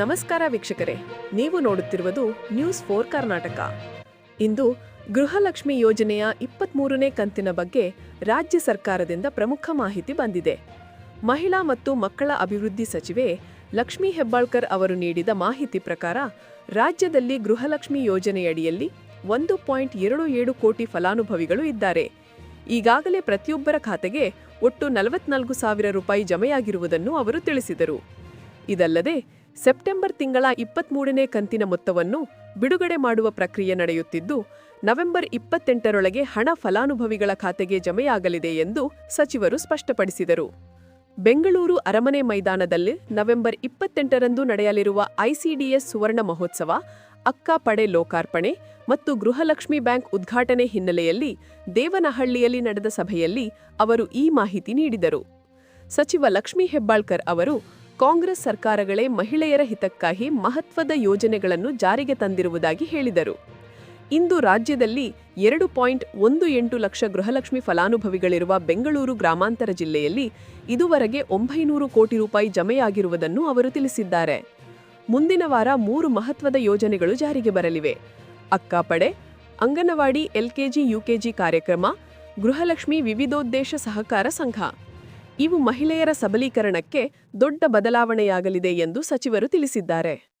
ನಮಸ್ಕಾರ ವೀಕ್ಷಕರೇ, ನೀವು ನೋಡುತ್ತಿರುವುದು ನ್ಯೂಸ್ ಫೋರ್ ಕರ್ನಾಟಕ. ಇಂದು ಗೃಹಲಕ್ಷ್ಮಿ ಯೋಜನೆಯ ಇಪ್ಪತ್ತ್ಮೂರನೇ ಕಂತಿನ ಬಗ್ಗೆ ರಾಜ್ಯ ಸರ್ಕಾರದಿಂದ ಪ್ರಮುಖ ಮಾಹಿತಿ ಬಂದಿದೆ. ಮಹಿಳಾ ಮತ್ತು ಮಕ್ಕಳ ಅಭಿವೃದ್ಧಿ ಸಚಿವೆ ಲಕ್ಷ್ಮೀ ಹೆಬ್ಬಾಳ್ಕರ್ ಅವರು ನೀಡಿದ ಮಾಹಿತಿ ಪ್ರಕಾರ ರಾಜ್ಯದಲ್ಲಿ ಗೃಹಲಕ್ಷ್ಮಿ ಯೋಜನೆಯಡಿಯಲ್ಲಿ ಒಂದು ಪಾಯಿಂಟ್ ಎರಡು ಏಳು ಕೋಟಿ ಫಲಾನುಭವಿಗಳು ಇದ್ದಾರೆ. ಈಗಾಗಲೇ ಪ್ರತಿಯೊಬ್ಬರ ಖಾತೆಗೆ ಒಟ್ಟು ನಲವತ್ನಾಲ್ಕು ಸಾವಿರ ರೂಪಾಯಿ ಜಮೆಯಾಗಿರುವುದನ್ನು ಅವರು ತಿಳಿಸಿದರು. ಇದಲ್ಲದೆ ಸೆಪ್ಟೆಂಬರ್ ತಿಂಗಳ ಇಪ್ಪತ್ಮೂರನೇ ಕಂತಿನ ಮೊತ್ತವನ್ನು ಬಿಡುಗಡೆ ಮಾಡುವ ಪ್ರಕ್ರಿಯೆ ನಡೆಯುತ್ತಿದ್ದು, ನವೆಂಬರ್ ಇಪ್ಪತ್ತೆಂಟರೊಳಗೆ ಹಣ ಫಲಾನುಭವಿಗಳ ಖಾತೆಗೆ ಜಮೆಯಾಗಲಿದೆ ಎಂದು ಸಚಿವರು ಸ್ಪಷ್ಟಪಡಿಸಿದರು. ಬೆಂಗಳೂರು ಅರಮನೆ ಮೈದಾನದಲ್ಲಿ ನವೆಂಬರ್ ಇಪ್ಪತ್ತೆಂಟರಂದು ನಡೆಯಲಿರುವ ಐಸಿಡಿಎಸ್ ಸುವರ್ಣ ಮಹೋತ್ಸವ, ಅಕ್ಕ ಪಡೆ ಲೋಕಾರ್ಪಣೆ ಮತ್ತು ಗೃಹಲಕ್ಷ್ಮಿ ಬ್ಯಾಂಕ್ ಉದ್ಘಾಟನೆ ಹಿನ್ನೆಲೆಯಲ್ಲಿ ದೇವನಹಳ್ಳಿಯಲ್ಲಿ ನಡೆದ ಸಭೆಯಲ್ಲಿ ಅವರು ಈ ಮಾಹಿತಿ ನೀಡಿದರು. ಸಚಿವ ಲಕ್ಷ್ಮೀ ಹೆಬ್ಬಾಳ್ಕರ್ ಅವರು ಕಾಂಗ್ರೆಸ್ ಸರ್ಕಾರಗಳೇ ಮಹಿಳೆಯರ ಹಿತಕ್ಕಾಗಿ ಮಹತ್ವದ ಯೋಜನೆಗಳನ್ನು ಜಾರಿಗೆ ತಂದಿರುವುದಾಗಿ ಹೇಳಿದರು. ಇಂದು ರಾಜ್ಯದಲ್ಲಿ ಎರಡು ಪಾಯಿಂಟ್ ಒಂದು ಎಂಟು ಲಕ್ಷ ಗೃಹಲಕ್ಷ್ಮಿ ಫಲಾನುಭವಿಗಳಿರುವ ಬೆಂಗಳೂರು ಗ್ರಾಮಾಂತರ ಜಿಲ್ಲೆಯಲ್ಲಿ ಇದುವರೆಗೆ ಒಂಬೈನೂರು ಕೋಟಿ ರೂಪಾಯಿ ಜಮೆಯಾಗಿರುವುದನ್ನು ಅವರು ತಿಳಿಸಿದ್ದಾರೆ. ಮುಂದಿನ ವಾರ ಮೂರು ಮಹತ್ವದ ಯೋಜನೆಗಳು ಜಾರಿಗೆ ಬರಲಿವೆ. ಅಕ್ಕಾಪಡೆ, ಅಂಗನವಾಡಿ, ಎಲ್ಕೆಜಿ, ಯುಕೆಜಿ ಕಾರ್ಯಕ್ರಮ, ಗೃಹಲಕ್ಷ್ಮಿ ವಿವಿಧೋದ್ದೇಶ ಸಹಕಾರ ಸಂಘ. ಇವು ಮಹಿಳೆಯರ ಸಬಲೀಕರಣಕ್ಕೆ ದೊಡ್ಡ ಬದಲಾವಣೆಯಾಗಲಿದೆ ಎಂದು ಸಚಿವರು ತಿಳಿಸಿದ್ದಾರೆ.